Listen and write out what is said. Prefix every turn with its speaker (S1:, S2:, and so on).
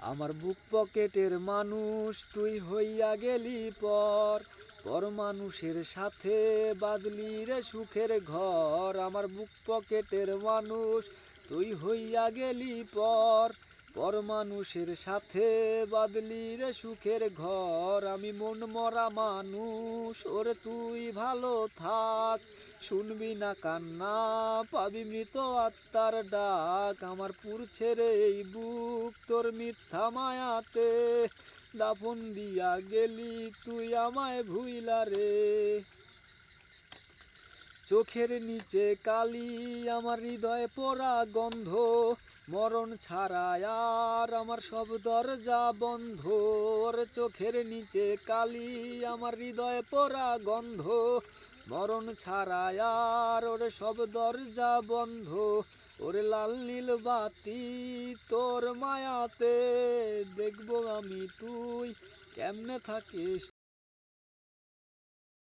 S1: আমার বুক পকেটের মানুষ, তুই হইয়া গেলি পর। পর মানুষের সাথে বাদলি রে সুখের ঘর। আমার বুক পকেটের মানুষ, তুই হইয়া গেলি পর। পর মানুষের সাথে বাদলি রে সুখের ঘর। আমি মন মরা মানুষ, ওরে তুই ভালো থাক। শুনবি না কান্না, পাবি মৃত আত্মার ডাক। আমার পুরছে রে এই বুক, তোর মিথ্যা মায়াতে। দাফন দিয়া গেলি তুই আমায় ভুইলা রে। চোখের নিচে কালি আমার হৃদয়ে পোড়া গন্ধ। মরণ ছাড়া আর আমার সব দরজা বন্ধ। চোখের নিচে কালি আমার হৃদয়ে পোড়া গন্ধ। মরণ ছাড়া আর ওরে সব দরজা বন্ধ। ওরে লাল নীল বাতি তোর মায়াতে দেখব আমি তুই। কেমনে থাকিস